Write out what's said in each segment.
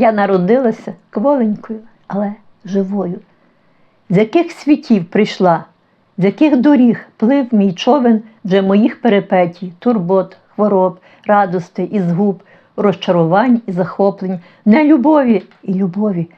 Я народилася кволенькою, але живою. З яких світів прийшла, з яких доріг плив мій човен вже моїх перепетій, турбот, хвороб, радостей і згуб, розчарувань і захоплень, нелюбові і любові.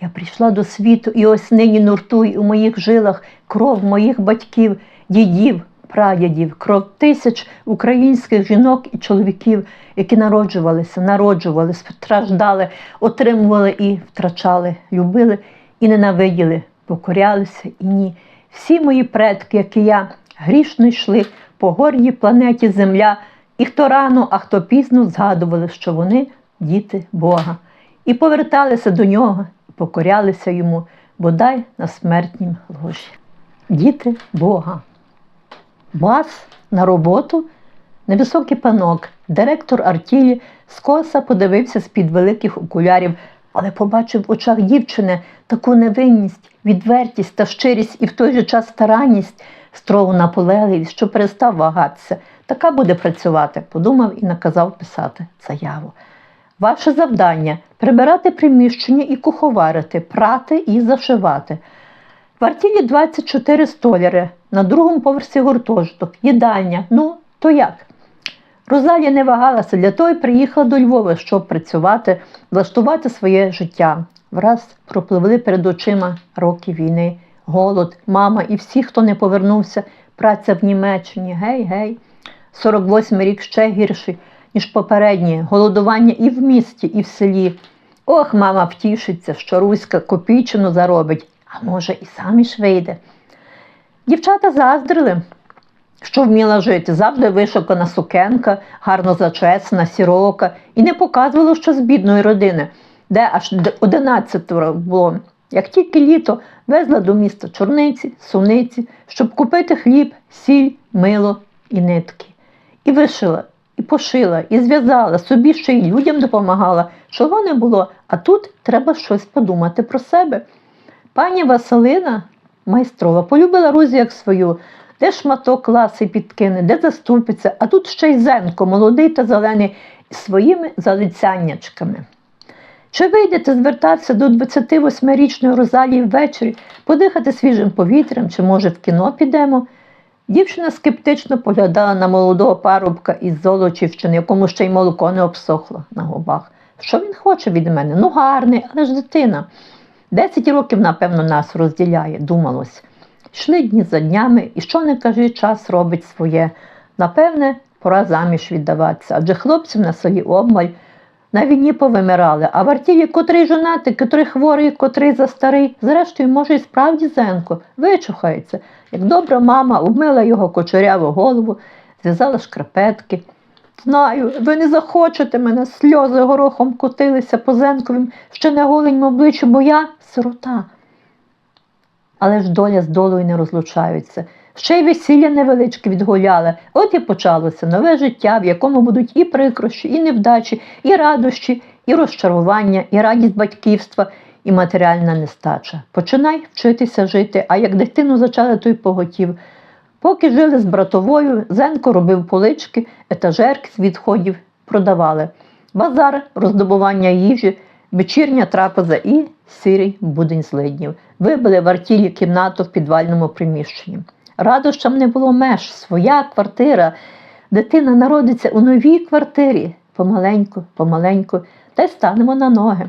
Я прийшла до світу, і ось нині нуртуй у моїх жилах кров моїх батьків, дідів, прадідів, кров тисяч українських жінок і чоловіків, які народжувалися, народжували, страждали, отримували і втрачали, любили і ненавиділи, покорялися і ні. Всі мої предки, як і я, грішно йшли по горній планеті Земля, і хто рано, а хто пізно згадували, що вони діти Бога, і поверталися до нього, і покорялися йому, бодай на смертнім ложі. Діти Бога. Вас на роботу невисокий панок, директор артілі скоса подивився з-під великих окулярів, але побачив в очах дівчини таку невинність, відвертість та щирість і в той же час старанність, строгу наполегливість, що перестав вагатися. Така буде працювати, подумав і наказав писати заяву. Ваше завдання прибирати приміщення і куховарити, прати і зашивати. В артілі 24 столяри, на другому поверсі гуртожиток, їдальня. Ну, то як? Розалія не вагалася, для того й приїхала до Львова, щоб працювати, влаштувати своє життя. Враз пропливли перед очима роки війни, голод, мама і всі, хто не повернувся, праця в Німеччині. Гей, гей. 48 рік ще гірший, ніж попередні, голодування і в місті, і в селі. Ох, мама втішиться, що Руська копійчину заробить, а може, і саміж вийде. Дівчата заздрили, що вміла жити, завжди вишукана сукенка, гарно зачесана, сірока, і не показувало, що з бідної родини, де аж 11 було. Як тільки літо везла до міста чорниці, суниці, щоб купити хліб, сіль, мило і нитки. І вишила, і пошила, і зв'язала, собі ще й людям допомагала, чого не було, а тут треба щось подумати про себе. Пані Василина майстрова полюбила Рузі як свою, де шматок ласи підкине, де заступиться, а тут ще й зенко, молодий та зелений, своїми залицяннячками. Чи вийдете звертатися до 28-річної Розалії ввечері, подихати свіжим повітрям, чи, може, в кіно підемо? Дівчина скептично поглядала на молодого парубка із Золочівщини, якому ще й молоко не обсохло на губах. Що він хоче від мене? Ну, гарний, але ж дитина. Десять років, напевно, нас розділяє, думалось. Йшли дні за днями, і що не кажи, час робить своє. Напевне, пора заміж віддаватися, адже хлопців на селі обмаль на війні повимирали, а в артілі котрий жонатий, котрий хворий, котрий за старий, зрештою, може, і справді зенко, вичухається. Як добра мама обмила його кочеряву голову, зв'язала шкарпетки. Знаю, ви не захочете мене, сльози горохом котилися по зенковім, ще не голеньому обличчю, бо я сирота. Але ж доля з долою не розлучаються. Ще й весілля невеличке відгуляли. От і почалося нове життя, в якому будуть і прикрощі, і невдачі, і радощі, і розчарування, і радість батьківства, і матеріальна нестача. Починай вчитися жити, а як дитину зачали, то й поготів. Поки жили з братовою, Зенко робив полички, етажерки з відходів продавали. Базар, роздобування їжі, вечірня трапеза і сирий будень злиднів. Вибили в артілі кімнату в підвальному приміщенні. Радощам не було меж, своя квартира. Дитина народиться у новій квартирі. Помаленьку, помаленьку, та й станемо на ноги.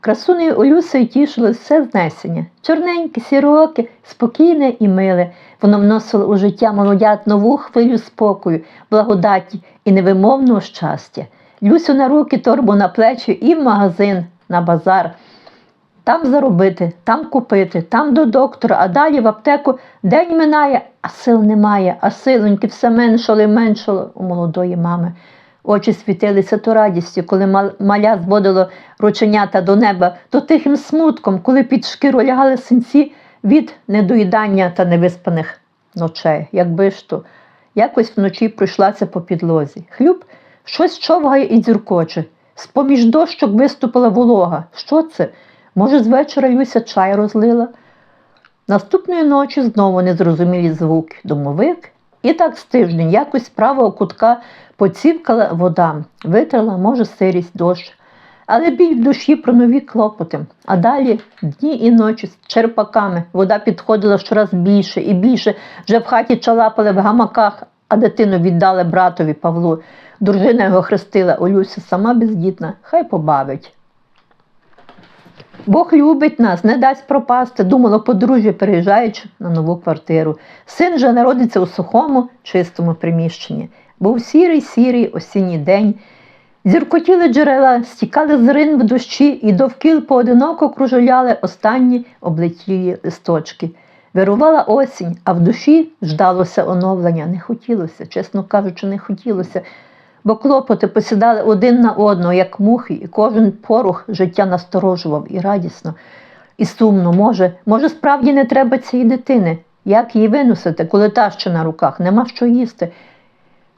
Красунею Олюсею тішило все знесення. Чорненьке, сіроке, спокійне і миле. Воно вносило у життя молодят нову хвилю спокою, благодаті і невимовного щастя. Люсю на руки, торбу на плечі і в магазин, на базар. Там заробити, там купити, там до доктора, а далі в аптеку день минає, а сил немає, а силоньки все меншало і меншало у молодої мами. Очі світилися то радістю, коли маля зводило рученята до неба, то тихим смутком, коли під шкіру лягали синці від недоїдання та невиспаних ночей. Якби ж то, якось вночі пройшлася по підлозі. Хлюб щось човгає і дзюркоче. З-поміж дощок виступила волога. Що це? Може, з вечора Люся чай розлила? Наступної ночі знову незрозумілі звуки, домовик, і так з тиждень якось з правого кутка поцівкала вода, витерла, може, сирість дощ. але біль в душі про нові клопоти. А далі дні і ночі з черпаками. Вода підходила щораз більше і більше. Вже в хаті чалапали в гамаках, а дитину віддали братові Павлу. Дружина його хрестила, Олюся сама бездітна, хай побавить. Бог любить нас, не дасть пропасти, думало подружжя, переїжджаючи на нову квартиру. Син же народиться у сухому, чистому приміщенні. Був сірий, сірий осінній день. Зіркотіли джерела, стікали з рин в дощі і довкіл поодиноко кружеляли останні облетілі листочки. Вирувала осінь, а в душі ждалося оновлення. Не хотілося, чесно кажучи, не хотілося, бо клопоти посідали один на одного, як мухи, і кожен порух життя насторожував і радісно, і сумно. Може, може, справді не треба цієї дитини. Як її виносити, коли та ще на руках, нема що їсти.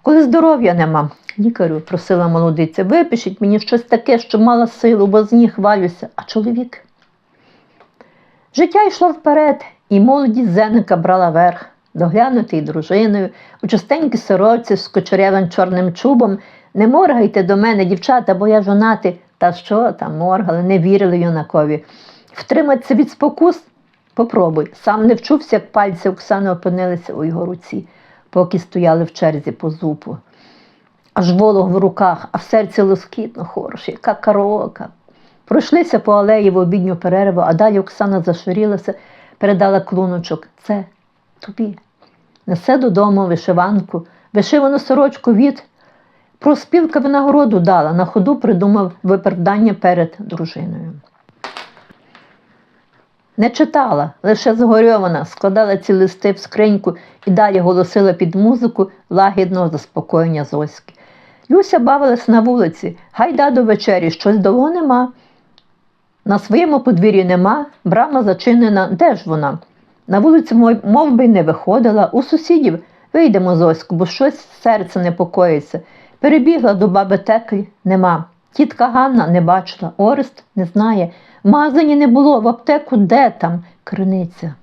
Коли здоров'я нема, лікарю просила молодиця, випишіть мені щось таке, що мала силу, бо з ніг валюся, а чоловік. Життя йшло вперед, і молодість Зеника брала верх, доглянутий дружиною, у частенькій сороці з кочерявим чорним чубом. Не моргайте до мене, дівчата, бо я жонатий. Та що там моргали, не вірили юнакові. Втриматися від спокус? Попробуй. Сам не вчувся, як пальці Оксани опинилися у його руці, поки стояли в черзі по зупу. Аж волог в руках, а в серці лоскітно, хороше, яка караока. Пройшлися по алеї в обідню перерву, а далі Оксана зашорілася, передала клуночок. Це тобі. Несе додому вишиванку, вишивану сорочку від. Проспілка винагороду дала, на ходу придумав виправдання перед дружиною. Не читала, лише згорьована, складала ці листи в скриньку і далі голосила під музику лагідного заспокоєння Зоськи. Люся бавилась на вулиці, гайда до вечері, щось довго нема. На своєму подвір'ї нема, брама зачинена, де ж вона? На вулицю мов, би не виходила, у сусідів вийдемо Зоську, бо щось серце непокоїться. Перебігла до баби Теклі, нема. Тітка Ганна не бачила, Орест не знає. В магазині не було, в аптеку де там криниця.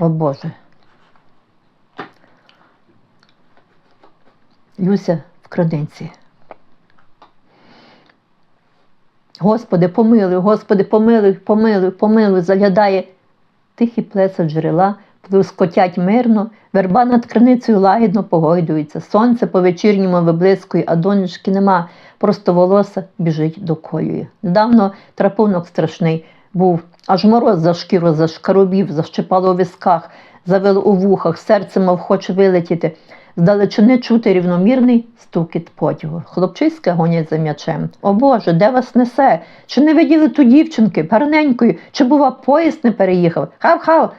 О Боже. Люся в крадинці. Господи, помилуй, Господи, помилуй, помилуй, помилуй, заглядає тихі плеса джерела, плескотять мирно, верба над криницею лагідно погойдується. Сонце по вечірньому виблискує, а донечки нема, просто волоса біжить доколює. Недавно трапунок страшний був, аж мороз за шкіру зашкарубів, защипало у висках, завело у вухах, серце мов хоче вилетіти. Здалечини чути рівномірний стукіт потягу. Хлопчиська гонять за м'ячем. О Боже, де вас несе? Чи не виділи ту дівчинки, гарненької, чи, бува, поїзд не переїхав? Хав-хав!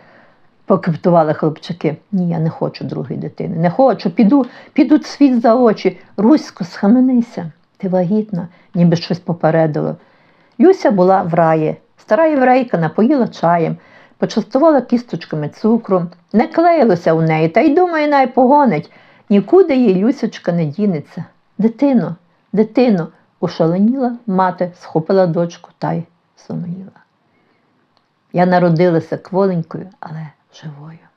покептували хлопчики. Ні, я не хочу другої дитини. Не хочу, піду, піду світ за очі. Русько, схаменися. Ти вагітна, ніби щось попередило. Люся була в раї. Стара єврейка напоїла чаєм, почастувала кісточками цукру, не клеїлося у неї, та й думає, най погонить. Нікуди їй Люсечка не дінеться. Дитино, дитино, ушаленіла мати, схопила дочку та й сумніла. Я народилася кволенькою, але живою.